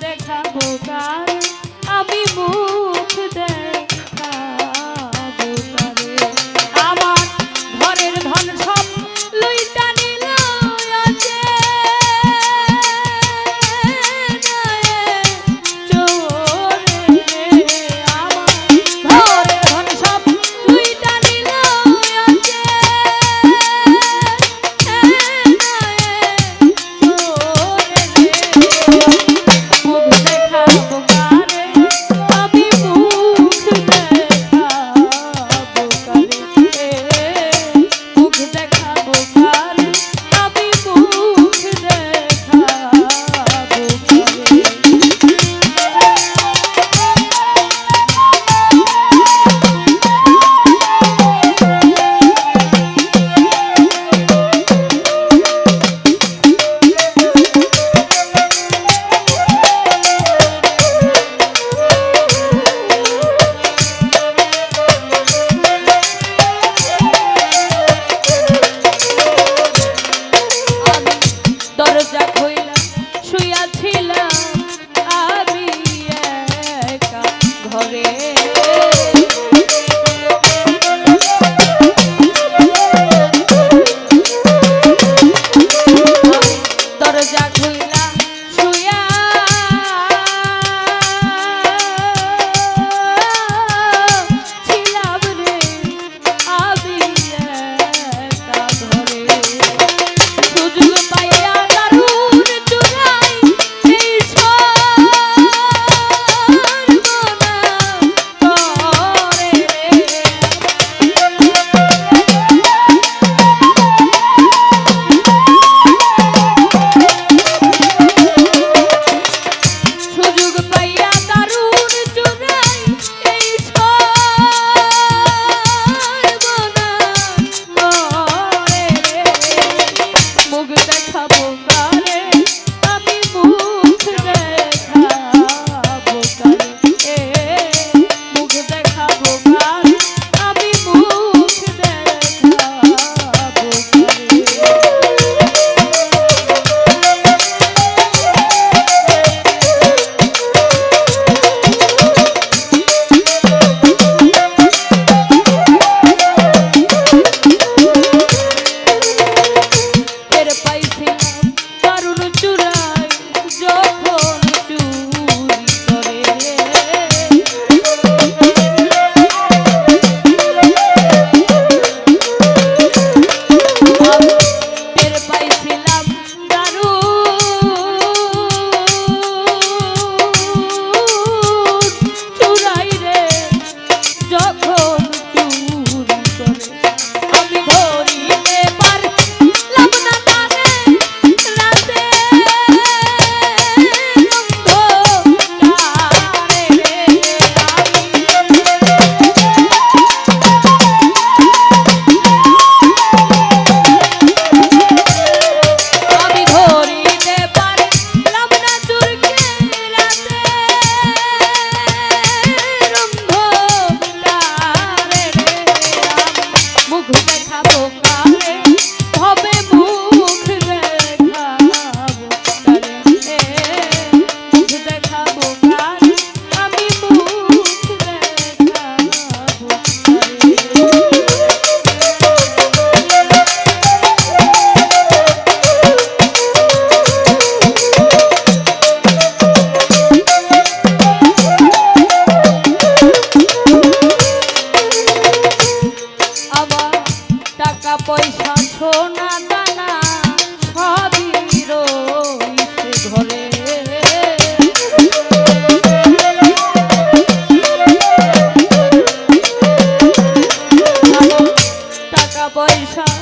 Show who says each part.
Speaker 1: দেখাবো কার আমি মুখ দেখাবো কারে আমার ঘরের ধন সব লইটা নিল, আছে। চোরে, আমার পয়সা